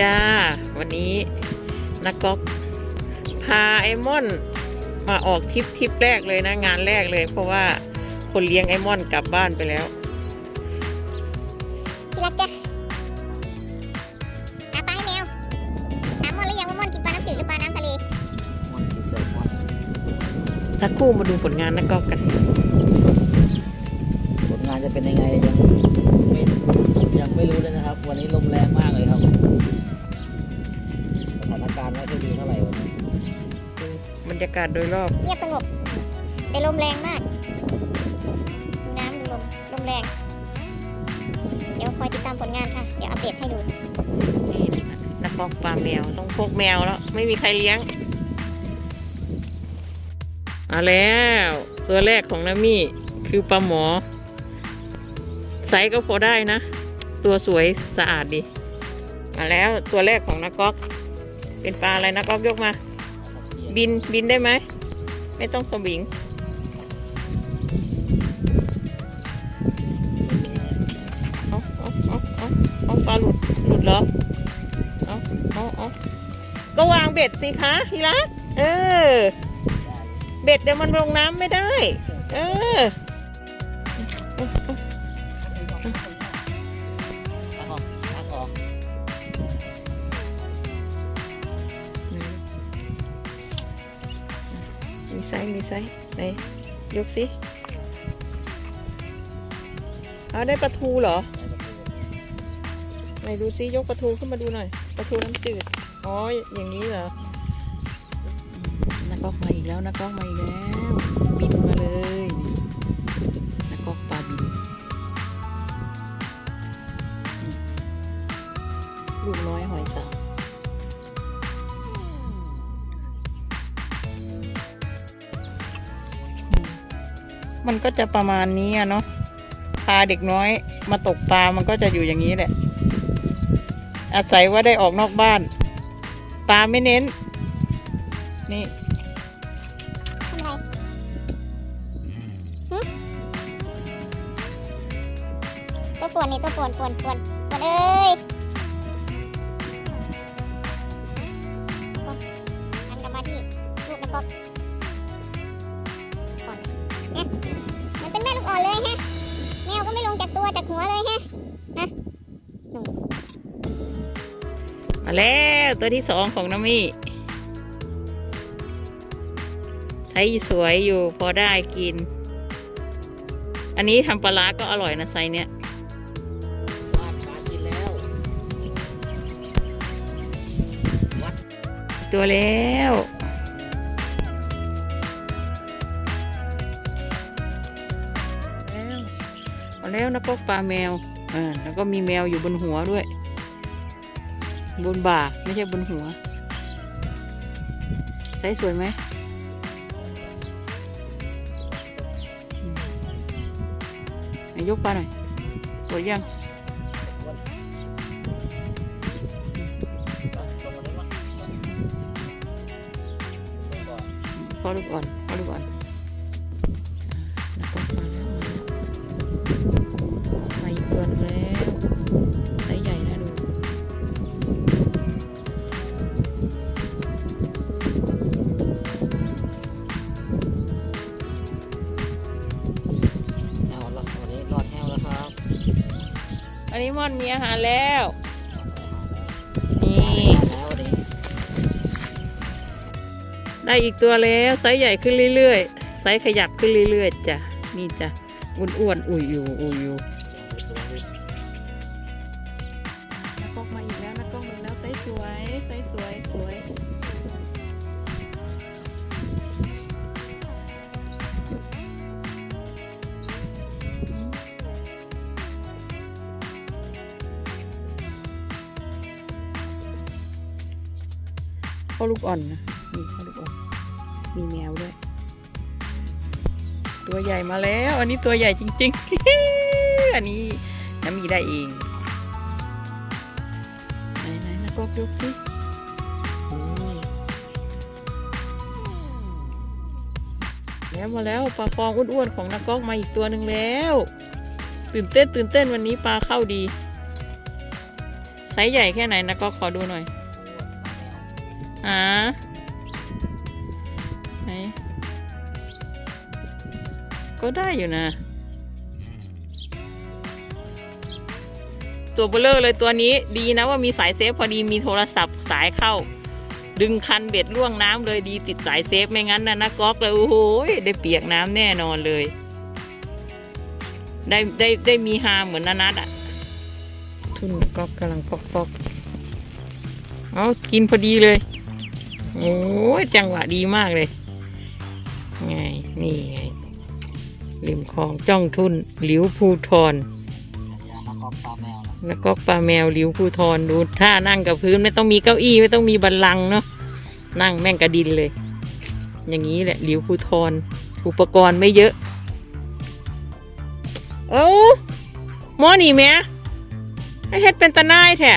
จ้า วันนี้นักกอล์ฟพาไอมอนมาออกทริปทริปแรกเลยนะ งานแรกเลย เพราะว่าคนเลี้ยงไอมอนกลับบ้านไปแล้วที่รักจ้ะหาปลาให้แมวถามมอนหรือยังว่ามอนกินปลาน้ำจืดหรือปลาน้ำทะเลมันคือเซลล์มอนสักครู่มาดูผลงานนักกอล์ฟกัน ผลงานจะเป็นยังไงยังไม่ยังไม่รู้เลยนะครับ วันนี้ลมแรงมากเลยครับสถาน การณ์ไม่ค่อยดีเท่าไหร่วันนี้บรรยากาศโดยรอบ เงียบสงบ แต่ลมแรงมากดูน้ำดูลมลมแรง เดี๋ยวคอยติดตามผลงานค่ะ เดี๋ยวอัปเดตให้ดู นี่นะคะนักกอล์ฟปลาแมว ต้องพกแมวแล้ว ไม่มีใครเลี้ยงเอาแล้ว ตัวแรกของนามี่คือปลาหมอ ไซส์ก็พอได้นะ ตัวสวยสะอาดดีมาแล้วตัวแรกของนักกอล์ฟ เป็นปลาอะไรนักกอล์ฟยกมา บินบินได้ไหม ไม่ต้องสวิง เอาเอาเอาเอาเอาปลาหลุดหลุดเหรอ เอาเอาเอาก็วางเบ็ดสิคะทีรักเออ เบ็ดเดี๋ยวมันลงน้ำไม่ได้ เออ ไซส์มีไซส์ไหนยกสิเอาได้ปลาทูเหรอไหนดูซิยกปลาทูขึ้นมาดูหน่อยปลาทูน้ำจืดอ๋ออย่างนี้เหรอนักกอกมาอีกแล้วนักกอกมาอีกแล้วบินมาเลยนักกอกปลาบินลูกน้อยหอยสัง มันก็จะประมาณนี้เนาะพาเด็กน้อยมาตกปลามันก็จะอยู่อย่างนี้แหละ อาศัยว่าได้ออกนอกบ้าน ปลาไม่เน้น นี่ตัวป่วนนี่ตัวป่วนป่วนป่วนป่วนเอ้ย อ่อนเลยฮะ แมวก็ไม่ลงจากตัวจากหัวเลยฮะมาแล้วตัวที่สองของน้ำมี่ใช้สวยอยู่พอได้กิน อันนี้ทำปลาร้าก็อร่อยนะไซส์เนี้ยวาดปลากินแล้วตัวแล้วแล้ว แล้วก็ปลาแมวอ่าแล้วก็มีแมวอยู่บนหัวด้วย บนบ่าไม่ใช่บนหัวไซส์สวยไหมยกปลาหน่อยสวยยังพอลูกอ่อนพอลูกอ่อน มาแล้วมาอีกตัวหนึ่งแล้วไซส์ใหญ่นะดูเอาละวันนี้รอดแห้วแล้วครับอันนี้มอนมีอาหารแล้ว นี่แล้ววันนี้ได้อีกตัวแล้วไซส์ใหญ่ขึ้นเรื่อยๆไซส์ขยับขึ้นเรื่อยๆจ้ะนี่จ้ะอ้วนๆอุ่ยอยู่อุ่ยอยู่ พ่อลูกอ่อนนะนี่พ่อลูกอ่อน มีแมวด้วย ตัวใหญ่มาแล้ว อันนี้ตัวใหญ่จริง ๆ อันนี้น้ำมีได้เองไหนไหนนะกอกยกสิแล้วมาแล้วปลาฟองอ้วนๆของนักกอกมาอีกตัวหนึ่งแล้ว ตื่นเต้นตื่นเต้นวันนี้ปลาเข้าดีไซส์ใหญ่แค่ไหนนะก็ขอดูหน่อย อ่าไหนก็ได้อยู่นะ ตัวเบลเลอร์เลยตัวนี้ดีนะว่ามีสายเซฟพอดีมีโทรศัพท์สายเข้า ดึงคันเบ็ดล่วงน้ำเลยดีติดสายเซฟไม่งั้นนะนะก๊อกเลยโอ้โหได้เปียกน้ำแน่นอนเลย ได้ได้ได้มีฮาเหมือนนานัดอะทุนก๊อกกำลังปอกปอกเอากินพอดีเลย โอ้ยจังหวะดีมากเลยไงนี่ไงริมคลองจ้องทุนหลิวภูทรยานักกอกตาแมวนแล้วก็ปลาแมวหลิวภูทรดูท่านั่งกับพื้นไม่ต้องมีเก้าอี้ไม่ต้องมีบันลังก์เนาะนั่งแม่งกระดินเลย อย่างนี้แหละหลิวภูทรอุปกรณ์ไม่เยอะ เอ้าหมอนี่แม่ไอเฮ็ดเป็นตาหนายแท้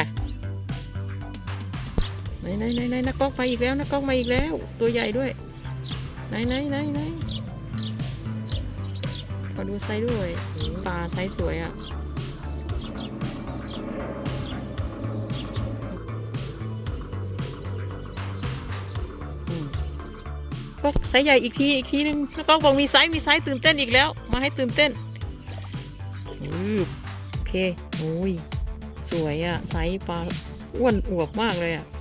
ไหนไหนไหนไหนนักกอกมาอีกแล้วนักกอกมาอีกแล้ว ตัวใหญ่ด้วย ไหนไหนไหนไหนขอดูไซส์ด้วยปลาไซส์สวยอะก็ไซส์ใหญ่อีกทีอีกทีนึงแล้วก็บอกมีไซส์มีไซส์ตื่นเต้นอีกแล้ว มาให้ตื่นเต้นโอเคโอ้ยสวยอะไซส์ปลาอ้วนอวบมากเลยอะอืม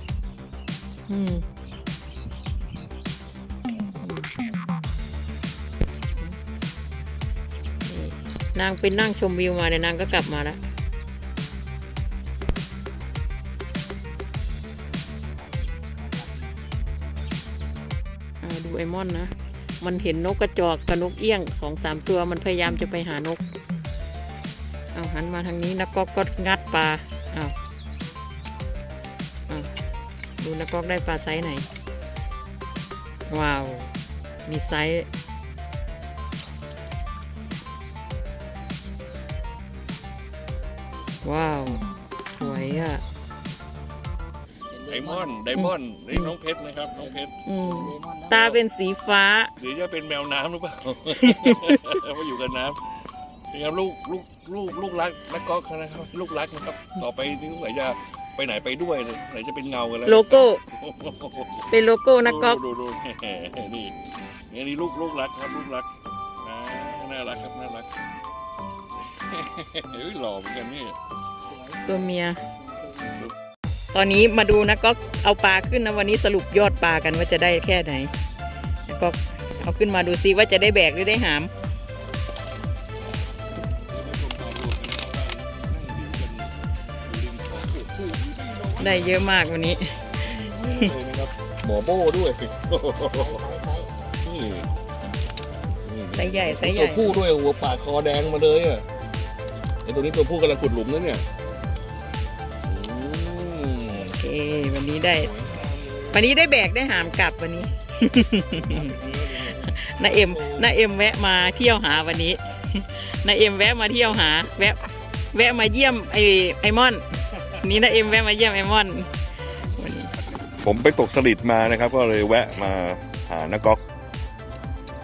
นางไปนั่งชมวิวมาเดี๋ยนางก็กลับมาแล้วดูไอมอนนะ มันเห็นนกกระจอกกับนกเอี้ยงสองสามตัวมันพยายามจะไปหานก เอาหันมาทางนี้นักกอกก็งัดปลาเอา ดูนักกอกได้ปลาไซส์ไหน ว้าว มีไซส์ว้าว สวยอะไดมอนด์ไดมอนด์นี่น้องเพชรนะครับ น้องเพชรอืมเลมอนนะตาเป็นสีฟ้า หรือจะเป็นแมวน้ำหรือเปล่า มาอยู่กับน้ำนี่ครับลูกลูกลูกลูกรักนักกอล์ฟเขานะครับ ลูกรักนะครับ ต่อไปนี่ไหนจะ ไปไหนไปด้วยเลยไหนจะเป็นเงากันแล้วโลโก้ โอ้โหเป็นโลโก้นักกอล์ฟดูดูดูแหมนี่นี่นี่ลูกลูกรักครับลูกรักอ่าน่ารักครับน่ารักเฮ้ยหล่อเหมือนกันนี่ ตัวเมีย ตอนนี้มาดูนะก็เอาปลาขึ้นนะวันนี้สรุปยอดปลากันว่าจะได้แค่ไหนแล้วก็เอาขึ้นมาดูซิว่าจะได้แบกหรือได้หาม ได้เยอะมากวันนี้หมอโบ้ด้วยไซส์ไซส์นี่ไซส์ใหญ่ไซส์ใหตัวญ่ผู้ด้วยหัวปากคอแดงมาเลยอะไอตัวนี้ตัวผู้กำลังขุดหลุมนะเนี่ยอืมโอเค วันนี้ได้ วันนี้ได้แบกได้หามกลับวันนี้ นาเอ็มนาเอ็มแวะมาเที่ยวหาวันนี้ นาเอ็มแวะมาเที่ยวหา แวะ แวะมาเยี่ยมไอไอมอน นี่นาเอ็มแวะมาเยี่ยมไอมอนวันนี้ผมไปตกสลิดมานะครับ ก็เลยแวะมาหานักก๊อก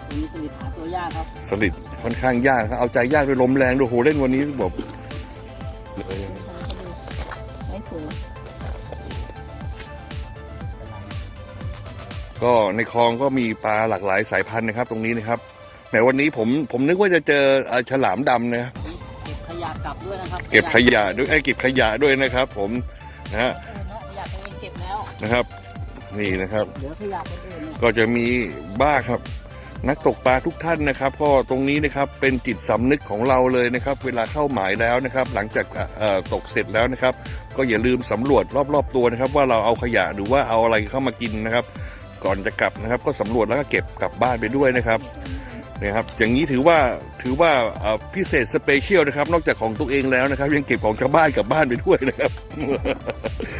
วันนี้สลิดหาตัวยากครับสลิดค่อนข้างยากครับเอาใจยากด้วยลมแรงด้วยโหเล่นวันนี้แบบเลยไม่ถูกก็ในคลองก็มีปลาหลากหลายสายพันธุ์นะครับ ตรงนี้นะครับแหมวันนี้ผมผมนึกว่าจะเจอเอ่อฉลามดำนะครับเก็บขยะกลับด้วยนะครับเก็บขยะด้วยไอ้ยเก็บขยะด้วยนะครับ ผมนะฮะเออนะขยะตัวเองเก็บแล้วนะครับ นี่นะครับ เหลือขยะคนอื่นเนี่ยก็จะมีบ้างครับ นักตกปลาทุกท่านนะครับ ก็ตรงนี้นะครับเป็นจิตสำนึกของเราเลยนะครับ เวลาเข้าหมายแล้วนะครับ หลังจากเอ่อตกเสร็จแล้วนะครับ ก็อย่าลืมสำรวจรอบๆตัวนะครับ ว่าเราเอาขยะหรือว่าเอาอะไรเข้ามากินนะครับ ก่อนจะกลับนะครับ ก็สำรวจแล้วก็เก็บกลับบ้านไปด้วยนะครับ นะครับอย่างนี้ถือว่าถือว่าเอ่อพิเศษสเปเชียลนะครับ นอกจากของตัวเองแล้วนะครับ ยังเก็บของชาวบ้านกลับบ้านไปด้วยนะครับเ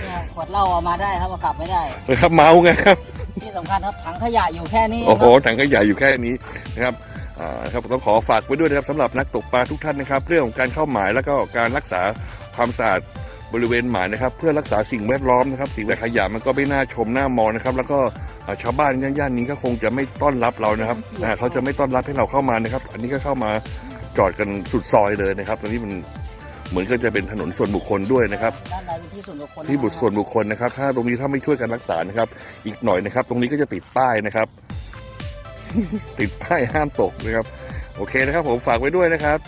นี่ยขวดเหล้าเอามาได้ครับเอากลับไม่ได้นะครับเมาไงครับที่สำคัญครับถังขยะอยู่แค่นี้โอ้โหครับถังขยะอยู่แค่นี้นะครับอ่านะครับต้องขอฝากไว้ด้วยนะครับสำหรับนักตกปลาทุกท่านนะครับ เรื่องของการเข้าหมายแล้วก็การรักษาความสะอาด บริเวณหมายนะครับ เพื่อรักษาสิ่งแวดล้อมนะครับ สิ่งแวดขยะมันก็ไม่น่าชมน่ามองนะครับ แล้วก็อ่าชาวบ้านย่านๆนี้ก็คงจะไม่ต้อนรับเรานะครับอ่าเขาจะไม่ต้อนรับให้เราเข้ามานะครับ อันนี้ก็เข้ามาจอดกันสุดซอยเลยนะครับตอนนี้มันเหมือนก็จะเป็นถนนส่วนบุคคลด้วยนะครับด้านในเป็นที่ที่ส่วนบุคคลที่บุตรส่วนบุคคลนะครับ ถ้าตรงนี้ถ้าไม่ช่วยกันรักษานะครับ อีกหน่อยนะครับ ตรงนี้ก็จะติดป้ายนะครับ ติดป้ายห้ามตกนะครับ โอเคนะครับ ผมฝากไว้ด้วยนะครับ